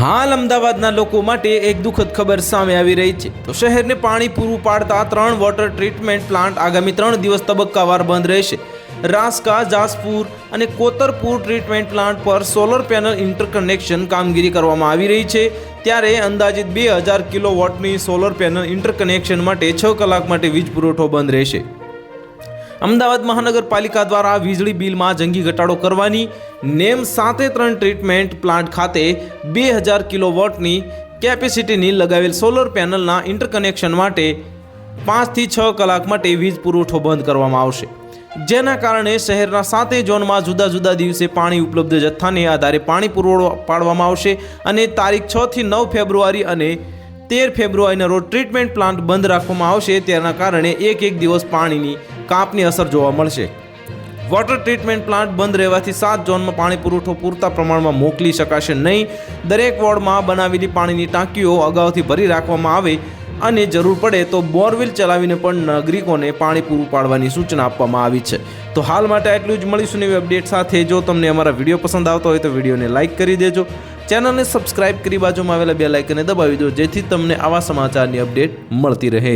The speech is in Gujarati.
હાલ અમદાવાદના લોકો માટે એક દુઃખદ ખબર સામે આવી રહી છે. તો શહેરને પાણી પૂરું પાડતા ત્રણ વોટર ટ્રીટમેન્ટ પ્લાન્ટ આગામી ત્રણ દિવસ તબક્કાવાર બંધ રહેશે. રાસકા, જાસપુર અને કોતરપુર ટ્રીટમેન્ટ પ્લાન્ટ પર સોલર પેનલ ઇન્ટરકનેક્શન કામગીરી કરવામાં આવી રહી છે. ત્યારે અંદાજિત બે હજાર કિલો વોટની સોલર પેનલ ઇન્ટરકનેક્શન માટે છ કલાક માટે વીજ પુરવઠો બંધ રહેશે. અમદાવાદ મહાનગરપાલિકા દ્વારા વીજળી બિલમાં જંગી ઘટાડો કરવાની નેમ સાથે ત્રણ ટ્રીટમેન્ટ પ્લાન્ટ ખાતે બે હજાર કિલો વોટની કેપેસિટીની લગાવેલ સોલર પેનલના ઇન્ટરકનેક્શન માટે પાંચથી છ કલાક માટે વીજ પુરવઠો બંધ કરવામાં આવશે. જેના કારણે શહેરના સાતે ઝોનમાં જુદા જુદા દિવસે પાણી ઉપલબ્ધ જથ્થાને આધારે પાણી પૂરો પાડવામાં આવશે અને તારીખ છ થી નવ ફેબ્રુઆરી અને તેર ફેબ્રુઆરીના રોજ ટ્રીટમેન્ટ પ્લાન્ટ બંધ રાખવામાં આવશે. તેના કારણે એક એક દિવસ પાણીની કાપની અસર જોવા મળશે. વોટર ટ્રીટમેન્ટ પ્લાન્ટ બંધ રહેવાથી સાત ઝોનમાં પાણી પુરવઠો પૂરતા પ્રમાણમાં મોકલી શકાશે નહીં. દરેક વોર્ડમાં બનાવેલી પાણીની ટાંકીઓ અગાઉથી ભરી રાખવામાં આવે અને જરૂર પડે તો બોરવેલ ચલાવીને પણ નાગરિકોને પાણી પૂરું પાડવાની સૂચના આપવામાં આવી છે. તો હાલ માટે આટલું જ મળીશું એવી અપડેટ સાથે. જો તમને અમારા વીડિયો પસંદ આવતો હોય તો વિડીયોને લાઇક કરી દેજો. ચેનલને સબસ્ક્રાઇબ કરી બાજુમાં આવેલા બે લાઇકને દબાવી દો જેથી તમને આવા સમાચારની અપડેટ મળતી રહે.